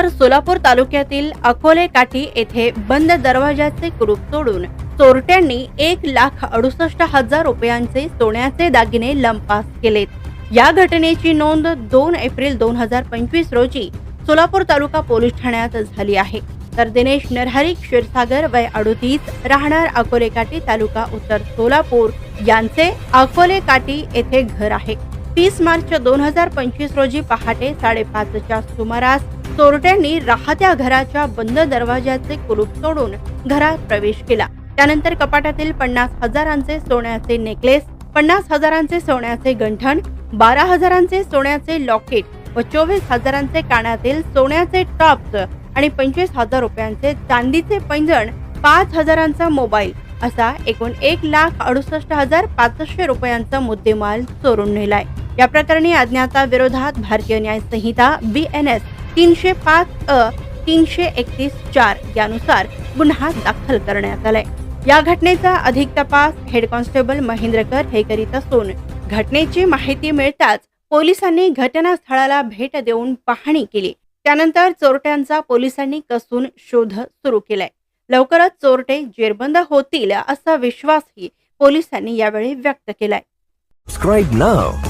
तर सोलापूर तालुक्यातील अकोले काठी येथे बंद दरवाजाचे कुरूप तोडून चोरट्यांनी एक लाख अडुसष्ट हजार रुपयांचे सोन्याचे दागिने लंपास केलेत. या घटनेची नोंद दोन एप्रिल दोन हजार पंचवीस रोजी सोलापूर तालुका पोलीस ठाण्यात झाली आहे. तर दिनेश नरहरी क्षीरसागर वय अडुतीस राहणार अकोले काठी तालुका उत्तर सोलापूर यांचे अकोले काठी येथे घर आहे. तीस मार्च दोन हजार पंचवीस रोजी पहाटे साडेपाचच्या सुमारास चोरट्यांनी राहत्या घराच्या बंद दरवाजाचे कुलूप तोडून घरात प्रवेश केला. त्यानंतर कपाटातील पन्नास हजारांचे सोन्याचे नेकलेस पन्नास हजारांचे सोन्याचे गंठण बारा हजारांचे सोन्याचे लॉकेट व चोवीस हजारांचे कानातील सोन्याचे टॉप्स आणि पंचवीस हजार रुपयांचे चांदीचे पैंजण पाच हजारांचा मोबाईल असा एकूण एक लाख अडुसष्ट हजार पाचशे रुपयांचा मुद्देमाल चोरून नेलाय. या प्रकरणी अज्ञाता विरोधात भारतीय न्याय संहिता बी एन एस तीनशे पाच अ तीनशे एकतीस चार यानुसार गुन्हा दाखल करण्यात आलाय. या घटनेचा अधिक तपास हेड कॉन्स्टेबल महेंद्रकर हे करीत असून घटनेची माहिती मिळताच पोलिसांनी घटनास्थळाला भेट देऊन पाहणी केली. त्यानंतर चोरट्यांचा पोलिसांनी कसून शोध सुरू केलाय. लवकरच चोरटे जेरबंद होतील असा विश्वासही पोलिसांनी यावेळी व्यक्त केलाय. Subscribe now